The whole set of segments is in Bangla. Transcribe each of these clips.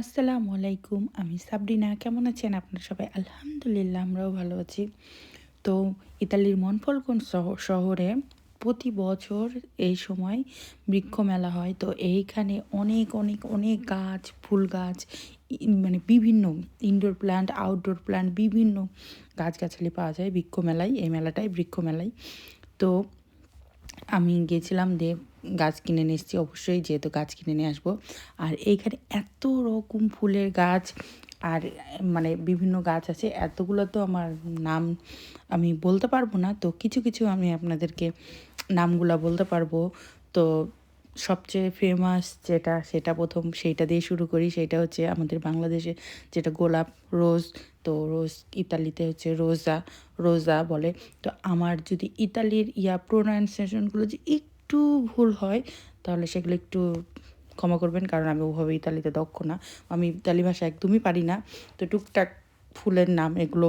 আসসালামু আলাইকুম, আমি সাবরিনা। কেমন আছেন আপনারা সবাই? আলহামদুলিল্লাহ, আমরাও ভালো আছি। তো ইতালির মনফলকন শহরে প্রতি বছর এই সময় বৃক্ষ মেলা হয়। তো এইখানে অনেক অনেক অনেক গাছ, ফুল গাছ মানে বিভিন্ন ইনডোর প্ল্যান্ট আউটডোর প্ল্যান্ট বিভিন্ন গাছগাছালি পাওয়া যায় বৃক্ষ মেলায় এই মেলাটাই বৃক্ষ মেলায় তো আমি গেছিলাম দিয়ে গাছ কিনে নিয়ে এসেছি, অবশ্যই যেহেতু গাছ কিনে নিয়ে আসব। আর এইখানে এত রকম ফুলের গাছ আর মানে বিভিন্ন গাছ আছে, এতগুলো তো আমার নাম আমি বলতে পারব না। তো কিছু কিছু আমি আপনাদেরকে নামগুলো বলতে পারব। তো সবচেয়ে ফেমাস যেটা, সেটা প্রথম সেইটা দিয়ে শুরু করি। সেটা হচ্ছে আমাদের বাংলাদেশে যেটা গোলাপ রোজ তো রোজ, ইতালিতে হচ্ছে রোজা রোজা বলে। তো আমার যদি ইতালির ইয়া প্রোনাউন্সিয়েশনগুলো যে একটু ভুল হয়, তাহলে সেগুলো একটু ক্ষমা করবেন, কারণ আমি ওভাবে ইতালিতে দক্ষ না। আমি ইতালি ভাষা একদমই পারি না। তো টুকটাক ফুলের নাম এগুলো।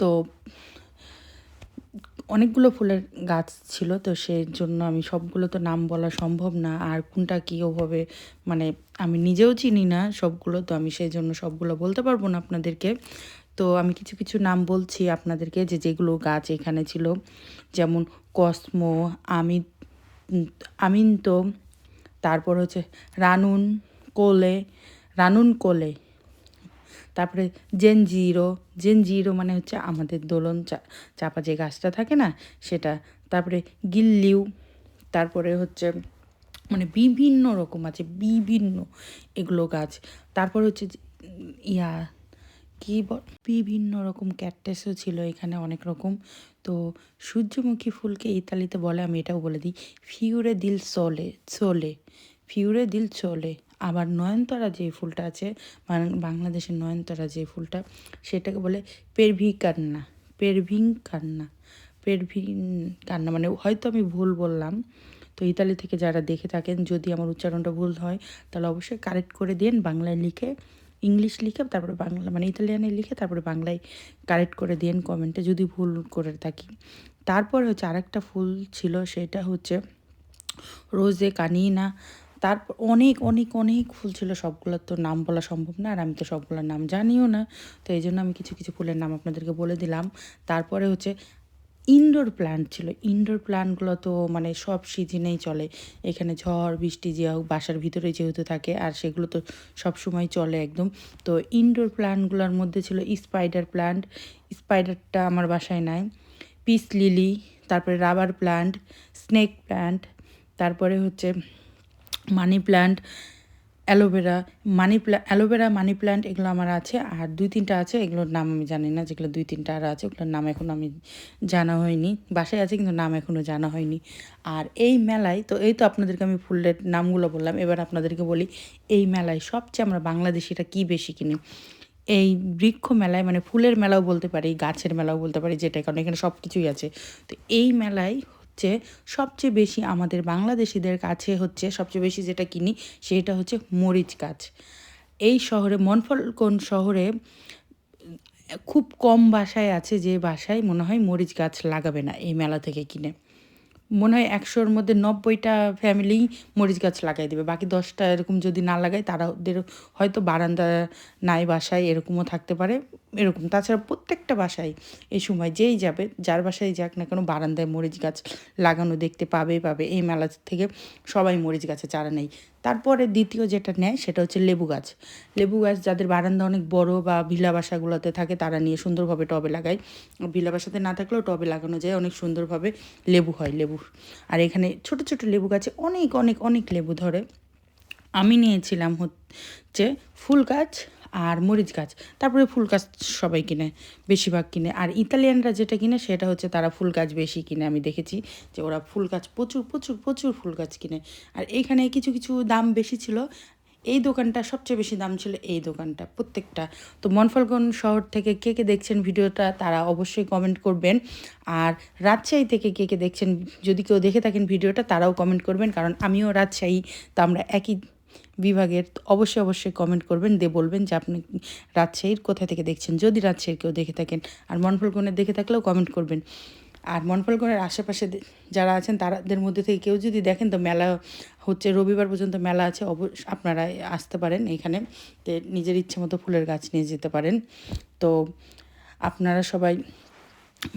তো অনেকগুলো ফুলের গাছ ছিল, তো সেই জন্য আমি সবগুলো তো নাম বলা সম্ভব না। আর কোনটা কী ওভাবে মানে আমি নিজেও চিনি না সবগুলো, তো আমি সেই জন্য সবগুলো বলতে পারব না আপনাদেরকে। তো আমি কিছু কিছু নাম বলছি আপনাদেরকে, যে যেগুলো গাছ এখানে ছিল। যেমন কসমো, আমি, আমিন্ত, তারপর হচ্ছে রানুন কোলে রানুন কোলে। তারপরে জেনজিরো জেনজিরো মানে হচ্ছে আমাদের দোলন চা, চাপা যে গাছটা থাকে না সেটা, তারপরে গিল্লিউ, তারপরে হচ্ছে মানে বিভিন্ন রকম আছে, বিভিন্ন এগুলো গাছ, তারপর হচ্ছে ইয়া, কী বিভিন্ন রকম ক্যাকটাসও ছিল এখানে অনেক রকম, তো সূর্যমুখী ফুলকে ইতালিতে বলে, আমি এটাও বলে দিই ফিউরে দিল সোলে সোলে ফিউরে দিল চলে আবার নয়নতরা যে ফুলটা আছে বাংলাদেশের নয়নতরা যে ফুলটা, সেটাকে বলে পেরভি কান্না পেরভিং কান্না পেরভিং কান্না মানে হয়তো আমি ভুল বললাম, তো ইতালি থেকে যারা দেখে থাকেন, যদি আমার উচ্চারণটা ভুল হয়, তাহলে অবশ্যই কারেক্ট করে দিন, বাংলায় লিখে ইংলিশ লিখে, তারপরে বাংলা মানে ইতালিয়ানে লিখে, তারপরে বাংলায় কারেক্ট করে দিন কমেন্টে যদি ভুল করে থাকি। তারপরে হচ্ছে আরেকটা ফুল ছিল, সেটা হচ্ছে রোজে কানিনা তারপর অনেক অনেক অনেক ফুল ছিল। সবগুলোর তো নাম বলা সম্ভব না, আর আমি তো সবগুলোর নাম জানিও না। তো এই জন্য আমি কিছু কিছু ফুলের নাম আপনাদেরকে বলে দিলাম। তারপরে হচ্ছে ইনডোর প্ল্যান্ট ছিল। ইনডোর প্ল্যান্টগুলো তো মানে সব সিজনেই চলে। এখানে ঝড়, বৃষ্টি যে হোক, বাসার ভিতরে যেহেতু থাকে, আর সেগুলো তো সব সময় চলে একদম। তো ইনডোর প্ল্যান্টগুলোর মধ্যে ছিল স্পাইডার প্ল্যান্ট স্পাইডারটা আমার বাসায় নাই। পিস লিলি তারপরে রাবার প্ল্যান্ট স্নেক প্ল্যান্ট তারপরে হচ্ছে money plant, aloe vera, money plant aloe vera, money plant এগুলো আমার আছে। আর দুই তিনটা আছে, এগুলোর নাম আমি জানি না, যেগুলো দুই তিনটা আর আছে, ওগুলোর নাম এখনও আমি জানা হয়নি। বাসায় আছে কিন্তু নাম এখনও জানা হয়নি। আর এই মেলায়, তো এই তো আপনাদেরকে আমি ফুলের নামগুলো বললাম, এবার আপনাদেরকে বলি, এই মেলায় সবচেয়ে আমরা বাংলাদেশিটা কী বেশি কিনি? এই বৃক্ষ মেলায় মানে ফুলের মেলাও বলতে পারি, গাছের মেলাও বলতে পারি যেটা কারণ এখানে সব কিছুই আছে। তো এই মেলায় হচ্ছে সবচেয়ে বেশি আমাদের বাংলাদেশিদের কাছে হচ্ছে সবচেয়ে বেশি যেটা কিনি সেটা হচ্ছে মরিচ গাছ। এই শহরে, মনফলকোন শহরে খুব কম বাসায় আছে যে বাসায় মনে হয় মরিচ গাছ লাগাবে না এই মেলা থেকে কিনে। মনে হয় একশোর মধ্যে নব্বইটা ফ্যামিলি মরিচ গাছ লাগাই দেবে। বাকি দশটা এরকম যদি না লাগায় তারা ওদের হয়তো বারান্দা নাই, বাসায় এরকমও থাকতে পারে। এরকম। তাছাড়া প্রত্যেকটা বাসায় এই সময় যেই যাবে, যার বাসায় যাক না কেন বারান্দায় মরিচ গাছ লাগানো দেখতে পাবে পাবে। এই মেলা থেকে সবাই মরিচ গাছে চারা নেই তারপরে দ্বিতীয় যেটা নেয় সেটা হচ্ছে লেবু গাছ। লেবু গাছ যাদের বারান্দা অনেক বড় বা ভিলা বাসাগুলোতে থাকে, তারা নিয়ে সুন্দরভাবে টবে লাগায়। ভিলা বাসাতে না থাকলেও টবে লাগানো যায়, অনেক সুন্দরভাবে লেবু হয় লেবু আর এখানে ছোট ছোট লেবু গাছে অনেক অনেক অনেক লেবু ধরে। আমি নিয়েছিলাম হচ্ছে ফুল গাছ আর মরিচ গাছ। তারপরে ফুল গাছ সবাই কিনে, বেশিরভাগ কিনে। আর ইতালিয়ানরা যেটা কিনে সেটা হচ্ছে তারা ফুল গাছ বেশি কিনে। আমি দেখেছি যে ওরা ফুল গাছ, প্রচুর প্রচুর প্রচুর ফুল গাছ কিনে। আর এইখানে কিছু কিছু দাম বেশি ছিল। এই দোকানটা সবচেয়ে বেশি দাম ছিল এই দোকানটা, প্রত্যেকটা। তো মনফলগঞ্জ শহর থেকে কে কে দেখছেন ভিডিওটা তারা অবশ্যই কমেন্ট করবেন। আর রাজশাহী থেকে কে কে দেখছেন, যদি কেউ দেখে থাকেন ভিডিওটা তারাও কমেন্ট করবেন, কারণ আমিও রাজশাহী, তো আমরা একই বিভাগের অবশ্যই অবশ্যই কমেন্ট করবেন, দিয়ে বলবেন যে আপনি রাজশাহীর কোথা থেকে দেখছেন। যদি রাজশাহীর কেউ দেখে থাকেন আর মনফলগণের দেখে থাকলেও কমেন্ট করবেন। আর মনফলগড়ের আশেপাশে যারা আছেন তাদের মধ্যে থেকে কেউ যদি দেখেন, তো মেলা হচ্ছে, রবিবার পর্যন্ত মেলা আছে, অবশ্য আপনারা আসতে পারেন এখানে। নিজের ইচ্ছে মতো ফুলের গাছ নিয়ে যেতে পারেন। তো আপনারা সবাই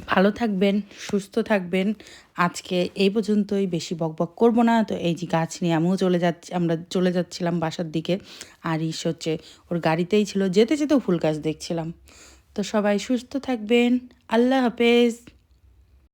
ভালো থাকবেন, সুস্থ থাকবেন। আজকে এই পর্যন্তই, বেশি বকবক করব না। তো এই যে গাছ নিয়ে আমিও চলে যাচ্ছি, আমরা চলে যাচ্ছিলাম বাসার দিকে। আর ইস হচ্ছে, ওর গাড়িতেই ছিল, যেতে যেতেও ফুল গাছ দেখছিলাম। তো সবাই সুস্থ থাকবেন, আল্লাহ হাফেজ।